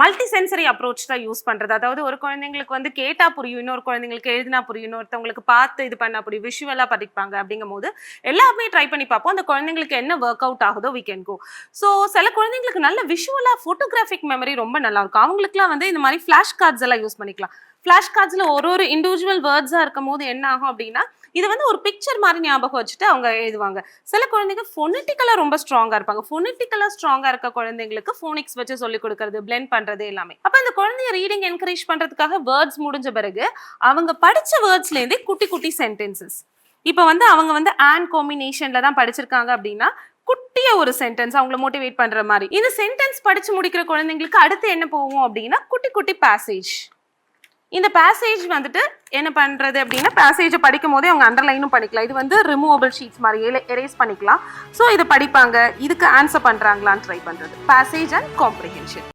Multi sensory approach தான் use பண்றது. அதாவது ஒரு குழந்தைங்களுக்கு வந்து கேட்டா புரியும் இன்னொரு குழந்தைங்களுக்கு எழுதினா புரியும் இன்னொருத்தவங்களுக்கு பார்த்து இது பண்ணா புரியும் விஷுவலா படிப்பாங்க அப்படிங்கும் போது எல்லாமே ட்ரை பண்ணி பார்ப்போம். அந்த குழந்தைங்களுக்கு என்ன ஒர்க் அவுட் ஆகுதோ வி கேன் கோ ஸோ சில குழந்தைங்களுக்கு நல்ல விஷுவலா ஃபோட்டோகிராஃபிக் மெமரி ரொம்ப நல்லா இருக்கும் அவங்களுக்குலாம் வந்து இந்த மாதிரி ஃப்ளாஷ் கார்ட்ஸ் எல்லாம் யூஸ் பண்ணிக்கலாம். ஃப்ளாஷ் கார்ட்ஸ்ல ஒரு ஒரு இண்டிவிஜுவல் வேர்ட்ஸாக இருக்கும் போது என்ன ஆகும் அப்படின்னா இது வந்து ஒரு பிக்சர் மாதிரி ஞாபகம் வச்சுட்டு அவங்க எழுதுவாங்க. சில குழந்தைங்க ஃபொனட்டிக்கலாக ரொம்ப ஸ்ட்ராங்காக இருப்பாங்க. ஃபொனட்டிக்கலாக ஸ்ட்ராங்காக இருக்க குழந்தைங்களுக்கு ஃபோனிக்ஸ் வச்சு சொல்லிக் கொடுக்கறது பிளெண்ட் பண்ணுறது எல்லாமே. அப்போ இந்த குழந்தைய ரீடிங் என்கரேஜ் பண்ணுறதுக்காக வேர்ட்ஸ் முடிஞ்ச பிறகு அவங்க படித்த வேர்ட்ஸ்லேருந்தே குட்டி குட்டி சென்டென்சஸ் இப்போ வந்து அவங்க வந்து ஆன் காம்பினேஷனில் தான் படிச்சிருக்காங்க அப்படின்னா குட்டிய ஒரு சென்டென்ஸ் அவங்கள மோட்டிவேட் பண்ற மாதிரி. இந்த சென்டென்ஸ் படிச்சு முடிக்கிற குழந்தைங்களுக்கு அடுத்து என்ன போகும் அப்படின்னா குட்டி குட்டி பேசேஜ் இந்த பேசேஜ் வந்துட்டு என்ன பண்றது அப்படின்னா பேசேஜை படிக்கும் போதே அவங்க அண்டர்லைனும் பண்ணிக்கலாம் இது வந்து ரிமூவபிள் ஷீட்ஸ் மாதிரி எரேஸ் பண்ணிக்கலாம். ஸோ இதை படிப்பாங்க. இதுக்கு ஆன்சர் பண்றாங்களான்னு ட்ரை பண்ணுறது பேசேஜ் அண்ட் காம்ப்ரிஹென்ஷன்